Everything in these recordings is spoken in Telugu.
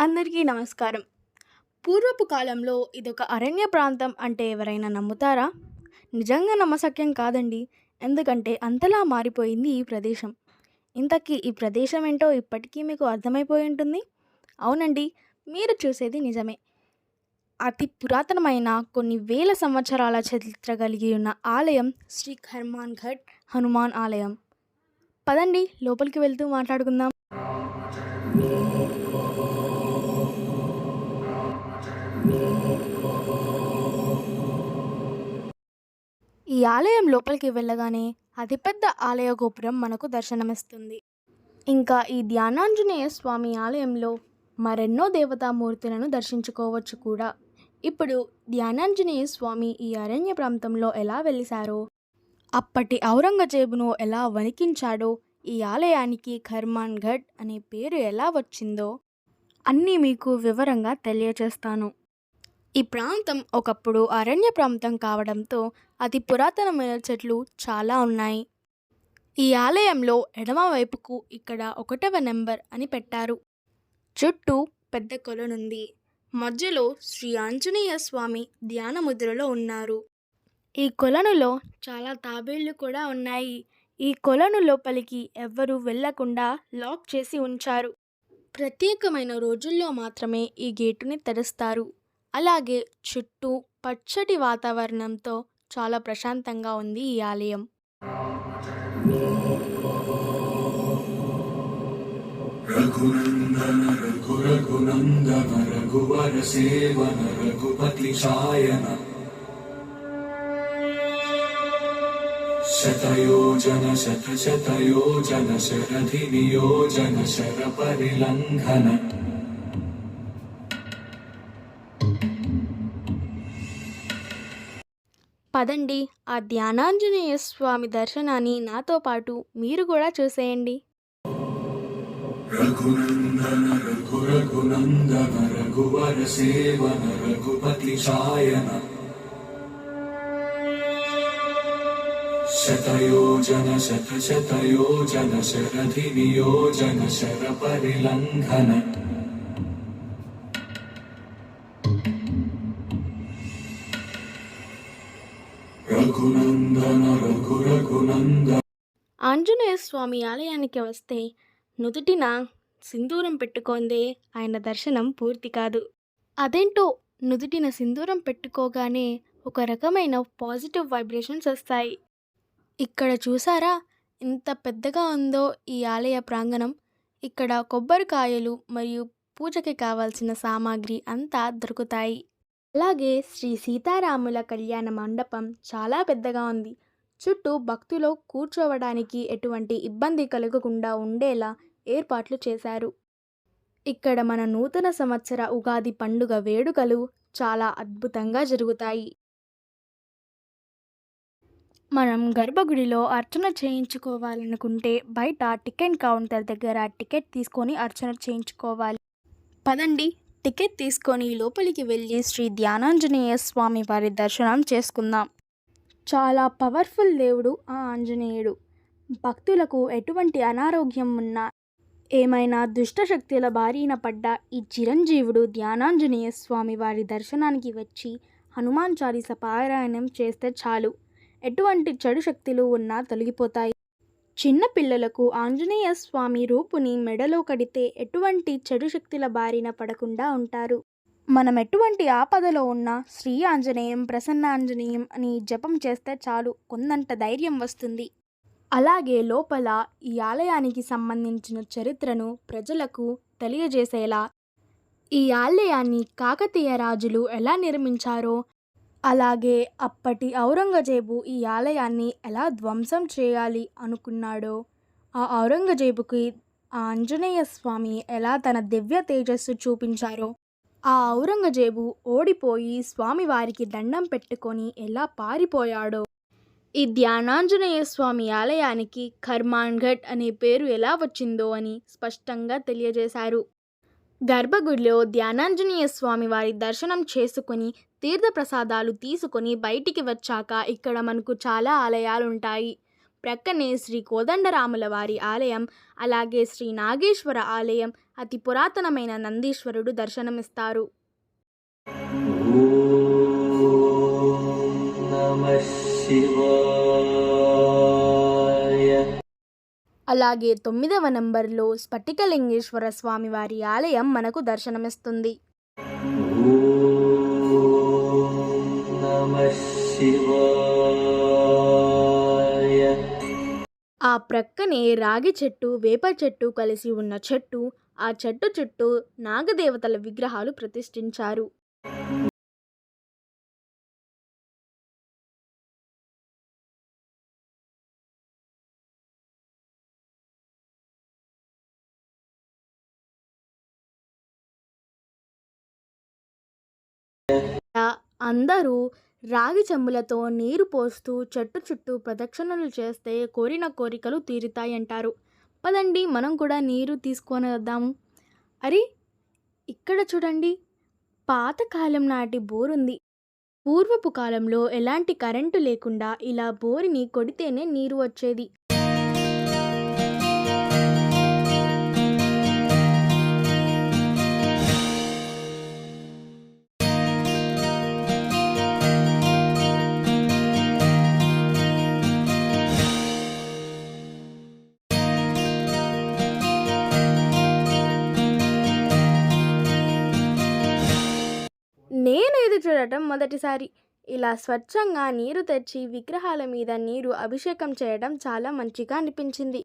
అందరికీ నమస్కారం. పూర్వపు కాలంలో ఇదొక అరణ్య ప్రాంతం అంటే ఎవరైనా నమ్ముతారా? నిజంగా నమ్మసక్యం కాదండి. ఎందుకంటే అంతలా మారిపోయింది ఈ ప్రదేశం. ఇంతకీ ఈ ప్రదేశం ఏంటో ఇప్పటికీ మీకు అర్థమైపోయి ఉంటుంది? అవునండి మీరు చూసేది నిజమే. అతి పురాతనమైన కొన్ని వేల సంవత్సరాల చరిత్ర కలిగి ఉన్న ఆలయం శ్రీ హనుమాన్ ఘట్ హనుమాన్ ఆలయం. పదండి లోపలికి వెళ్తూ మాట్లాడుకుందాం. ఈ ఆలయం లోపలికి వెళ్ళగానే అతిపెద్ద ఆలయ గోపురం మనకు దర్శనమిస్తుంది. ఇంకా ఈ ధ్యానాంజనేయ స్వామి ఆలయంలో మరెన్నో దేవతామూర్తులను దర్శించుకోవచ్చు కూడా. ఇప్పుడు ధ్యానాంజనేయ స్వామి ఈ అరణ్య ప్రాంతంలో ఎలా వెలిశారో అప్పటి ఔరంగజేబును ఎలా వణికించాడో ఈ ఆలయానికి ఖర్మాన్ ఘట్ అనే పేరు ఎలా వచ్చిందో అన్నీ మీకు వివరంగా తెలియచేస్తాను. ఈ ప్రాంతం ఒకప్పుడు అరణ్య ప్రాంతం కావడంతో అతి పురాతనమైన చెట్లు చాలా ఉన్నాయి. ఈ ఆలయంలో ఎడమవైపుకు ఇక్కడ ఒకటవ నెంబర్ అని పెట్టారు. చుట్టూ పెద్ద కొలనుంది. మధ్యలో శ్రీ ఆంజనేయ స్వామి ధ్యానముద్రలో ఉన్నారు. ఈ కొలనులో చాలా తాబేళ్ళు కూడా ఉన్నాయి. ఈ కొలను లోపలికి ఎవ్వరూ వెళ్ళకుండా లాక్ చేసి ఉంచారు. ప్రత్యేకమైన రోజుల్లో మాత్రమే ఈ గేటుని తెరుస్తారు. అలాగే చుట్టూ పచ్చటి వాతావరణంతో చాలా ప్రశాంతంగా ఉంది ఈ ఆలయం. రఘునందన రఘు రఘునందన రఘువర సేవన రఘుపతి సాయన శతయోజన శత శతయోజన శరధి నియోజన శర పరిలంఘన పదండి. ఆ ధ్యానాంజనేయ స్వామి దర్శనాన్ని నాతో పాటు మీరు కూడా చూసేయండి. రఘునందన రఘు రఘునందన రఘువర సేవన రఘుపతి సాయన. శతయోజన శత శతయోజన శరధి నియోజన శర పరిలంఘన ఆంజనేయ స్వామి ఆలయానికి వస్తే నుదుటిన సింధూరం పెట్టుకోందే ఆయన దర్శనం పూర్తి కాదు. అదేంటో నుదుటిన సింధూరం పెట్టుకోగానే ఒక రకమైన పాజిటివ్ వైబ్రేషన్స్ వస్తాయి. ఇక్కడ చూసారా? ఎంత పెద్దగా ఉందో ఈ ఆలయ ప్రాంగణం. ఇక్కడ కొబ్బరికాయలు మరియు పూజకి కావాల్సిన సామాగ్రి అంతా దొరుకుతాయి. అలాగే శ్రీ సీతారాముల కళ్యాణ మండపం చాలా పెద్దగా ఉంది. చుట్టూ భక్తులు కూర్చోవడానికి ఎటువంటి ఇబ్బంది కలగకుండా ఉండేలా ఏర్పాట్లు చేశారు. ఇక్కడ మన నూతన సంవత్సర ఉగాది పండుగ వేడుకలు చాలా అద్భుతంగా జరుగుతాయి. మనం గర్భగుడిలో అర్చన చేయించుకోవాలనుకుంటే బయట టికెట్ కౌంటర్ దగ్గర టికెట్ తీసుకొని అర్చన చేయించుకోవాలి. పదండి టికెట్ తీసుకొని లోపలికి వెళ్ళి శ్రీ ధ్యానాంజనేయ స్వామి వారి దర్శనం చేసుకుందాం. చాలా పవర్ఫుల్ దేవుడు ఆ ఆంజనేయుడు. భక్తులకు ఎటువంటి అనారోగ్యం ఉన్నా ఏమైనా దుష్టశక్తుల బారిన పడ్డ ఈ చిరంజీవుడు ధ్యానాంజనేయ స్వామి వారి దర్శనానికి వచ్చి హనుమాన్ చాలీస పారాయణం చేస్తే చాలు. ఎటువంటి చెడు శక్తులు ఉన్నా తొలగిపోతాయి. చిన్న పిల్లలకు ఆంజనేయ స్వామి రూపుని మెడలో కడితే ఎటువంటి చెడు శక్తుల బారిన పడకుండా ఉంటారు. మనం ఎటువంటి ఆపదలో ఉన్నా శ్రీ ఆంజనేయం ప్రసన్న ఆంజనేయం అని జపం చేస్తే చాలు కొందంత ధైర్యం వస్తుంది. అలాగే లోపల ఈ ఆలయానికి సంబంధించిన చరిత్రను ప్రజలకు తెలియజేసేలా ఈ ఆలయాన్ని కాకతీయ రాజులు ఎలా నిర్మించారో అలాగే అప్పటి ఔరంగజేబు ఈ ఆలయాన్ని ఎలా ధ్వంసం చేయాలి అనుకున్నాడో ఆ ఔరంగజేబుకి ఆ ఆంజనేయ స్వామి ఎలా తన దివ్య తేజస్సు చూపించారో ఆ ఔరంగజేబు ఓడిపోయి స్వామివారికి దండం పెట్టుకొని ఎలా పారిపోయాడో? ఈ ధ్యానాంజనేయ స్వామి ఆలయానికి ఖర్మాన్ఘట్ అనే పేరు ఎలా వచ్చిందో అని స్పష్టంగా తెలియజేశారు. గర్భగుడిలో ధ్యానాంజనేయ స్వామి వారి దర్శనం చేసుకుని తీర్థప్రసాదాలు తీసుకొని బయటికి వచ్చాక ఇక్కడ మనకు చాలా ఆలయాలుంటాయి. ప్రక్కనే శ్రీ కోదండరాముల వారి ఆలయం అలాగే శ్రీ నాగేశ్వర ఆలయం అతి పురాతనమైన నందీశ్వరుడు దర్శనమిస్తారు. అలాగే తొమ్మిదవ నంబర్లో స్ఫటికలింగేశ్వర స్వామి వారి ఆలయం మనకు దర్శనమిస్తుంది. శివా ఆ ప్రక్కనే రాగి చెట్టు వేప చెట్టు కలిసి ఉన్న చెట్టు ఆ చెట్టు చుట్టూ నాగదేవతల విగ్రహాలు ప్రతిష్ఠించారు. అందరూ రాగి చెంబులతో నీరు పోస్తూ చెట్టు చుట్టూ ప్రదక్షిణలు చేస్తే కోరిన కోరికలు తీరుతాయంటారు. పదండి మనం కూడా నీరు తీసుకొని వద్దాము. అరే ఇక్కడ చూడండి పాతకాలం నాటి బోరుంది. పూర్వపు కాలంలో ఎలాంటి కరెంటు లేకుండా ఇలా బోరుని కొడితేనే నీరు వచ్చేది. చూడటం మొదటిసారి. ఇలా స్వచ్ఛంగా నీరు తెచ్చి విగ్రహాల మీద నీరు అభిషేకం చేయడం చాలా మంచిగా అనిపించింది.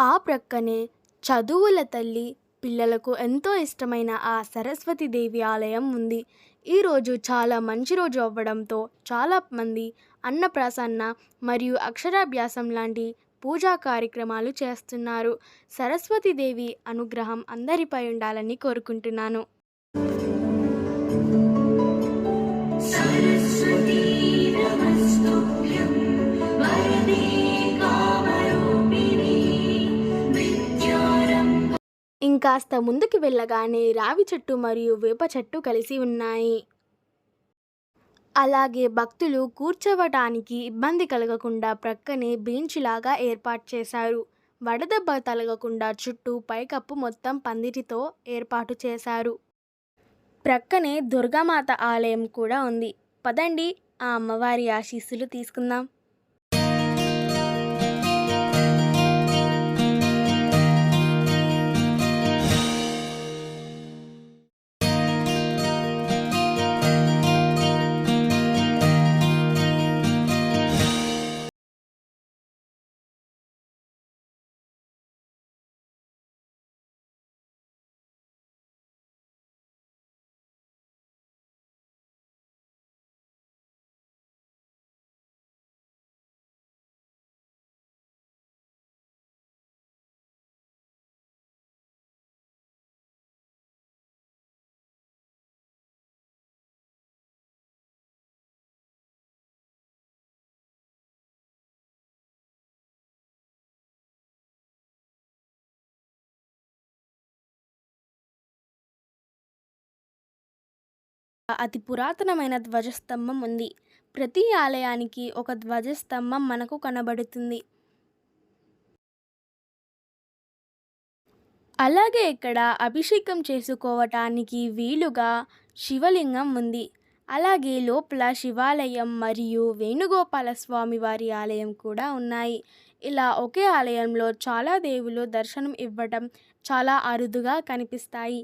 ఆ ప్రక్కనే చదువుల తల్లి పిల్లలకు ఎంతో ఇష్టమైన ఆ సరస్వతి దేవి ఆలయం ఉంది. ఈరోజు చాలా మంచి రోజు అవ్వడంతో చాలా మంది అన్నప్రాసన్న మరియు అక్షరాభ్యాసం లాంటి పూజా కార్యక్రమాలు చేస్తున్నారు. సరస్వతి దేవి అనుగ్రహం అందరిపై ఉండాలని కోరుకుంటున్నాను. ఇంకాస్త ముందుకు వెళ్ళగానే రావి చెట్టు మరియు వేప చెట్టు కలిసి ఉన్నాయి. అలాగే భక్తులు కూర్చోవటానికి ఇబ్బంది కలగకుండా ప్రక్కనే బెంచ్లాగా ఏర్పాటు చేశారు. వడదెబ్బ తలగకుండా చుట్టూ పైకప్పు మొత్తం పందిరితో ఏర్పాటు చేశారు. ప్రక్కనే దుర్గామాత ఆలయం కూడా ఉంది. పదండి ఆ అమ్మవారి ఆశీస్సులు తీసుకుందాం. అతి పురాతనమైన ధ్వజస్తంభం ఉంది. ప్రతి ఆలయానికి ఒక ధ్వజస్తంభం మనకు కనబడుతుంది. అలాగే ఇక్కడ అభిషేకం చేసుకోవటానికి వీలుగా శివలింగం ఉంది. అలాగే లోపల శివాలయం మరియు వేణుగోపాల స్వామి వారి ఆలయం కూడా ఉన్నాయి. ఇలా ఒకే ఆలయంలో చాలా దేవులు దర్శనం ఇవ్వటం చాలా అరుదుగా కనిపిస్తాయి.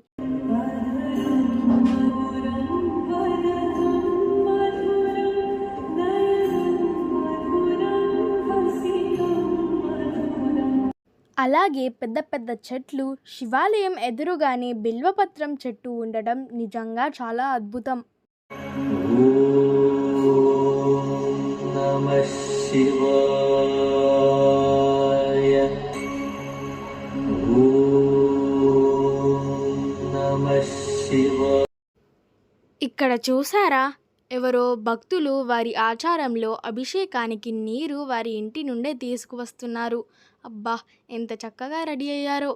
అలాగే పెద్ద పెద్ద చెట్లు శివాలయం ఎదురుగానే బిల్వపత్రం చెట్టు ఉండడం నిజంగా చాలా అద్భుతం. ఇక్కడ చూసారా? ఎవరో భక్తులు వారి ఆచారంలో అభిషేకానికి నీరు వారి ఇంటి నుండే తీసుకువస్తున్నారు. అబ్బా ఎంత చక్కగా రెడీ అయ్యారో.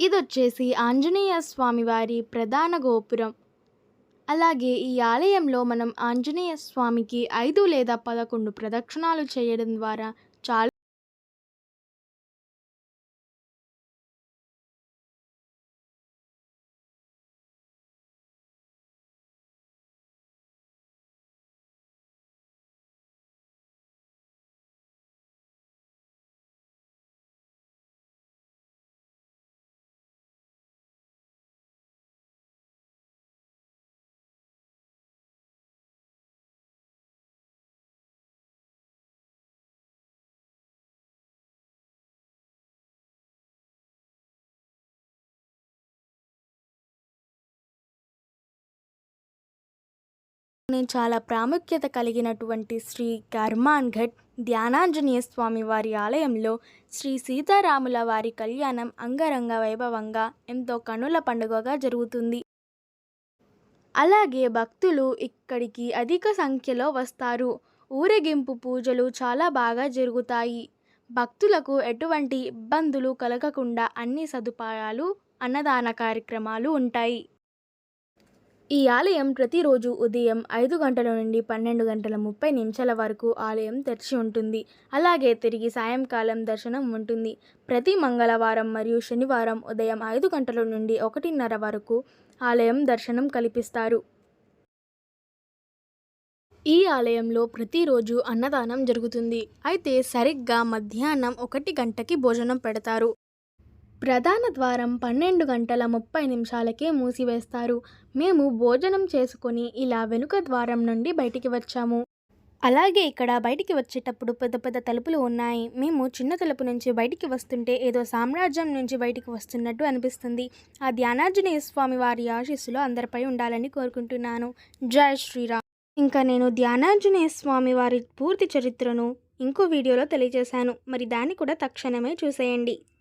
ఇదొచ్చేసి ఆంజనేయ స్వామివారి ప్రధాన గోపురం. అలాగే ఈ ఆలయంలో మనం ఆంజనేయ స్వామికి ఐదు లేదా పదకొండు ప్రదక్షిణాలు చేయడం ద్వారా চাল నేను చాలా ప్రాముఖ్యత కలిగినటువంటి శ్రీ కర్మాన్ఘట్ ధ్యానాంజనేయ స్వామి వారి ఆలయంలో శ్రీ సీతారాముల వారి కళ్యాణం అంగరంగ వైభవంగా ఎంతో కనుల పండుగగా జరుగుతుంది. అలాగే భక్తులు ఇక్కడికి అధిక సంఖ్యలో వస్తారు. ఊరేగింపు పూజలు చాలా బాగా జరుగుతాయి. భక్తులకు ఎటువంటి ఇబ్బందులు కలగకుండా అన్ని సదుపాయాలు అన్నదాన కార్యక్రమాలు ఉంటాయి. ఈ ఆలయం ప్రతిరోజు ఉదయం ఐదు గంటల నుండి పన్నెండు గంటల ముప్పై నిమిషాల వరకు ఆలయం తెరిచి ఉంటుంది. అలాగే తిరిగి సాయంకాలం దర్శనం ఉంటుంది. ప్రతి మంగళవారం మరియు శనివారం ఉదయం ఐదు గంటల నుండి ఒకటిన్నర వరకు ఆలయం దర్శనం కల్పిస్తారు. ఈ ఆలయంలో ప్రతిరోజు అన్నదానం జరుగుతుంది. అయితే సరిగ్గా మధ్యాహ్నం ఒకటి గంటకి భోజనం పెడతారు. ప్రధాన ద్వారం పన్నెండు గంటల ముప్పై నిమిషాలకే మూసివేస్తారు. మేము భోజనం చేసుకొని ఇలా వెనుక ద్వారం నుండి బయటికి వచ్చాము. అలాగే ఇక్కడ బయటికి వచ్చేటప్పుడు పెద్ద పెద్ద తలుపులు ఉన్నాయి. మేము చిన్న తలుపు నుంచి బయటికి వస్తుంటే ఏదో సామ్రాజ్యం నుంచి బయటికి వస్తున్నట్టు అనిపిస్తుంది. ఆ ధ్యానార్జునేయ స్వామి వారి ఆశీస్సులో అందరిపై ఉండాలని కోరుకుంటున్నాను. జై శ్రీరామ్. ఇంకా నేను ధ్యానార్జునేయ స్వామి వారి పూర్తి చరిత్రను ఇంకో వీడియోలో తెలియజేశాను. మరి దాన్ని కూడా తక్షణమే చూసేయండి.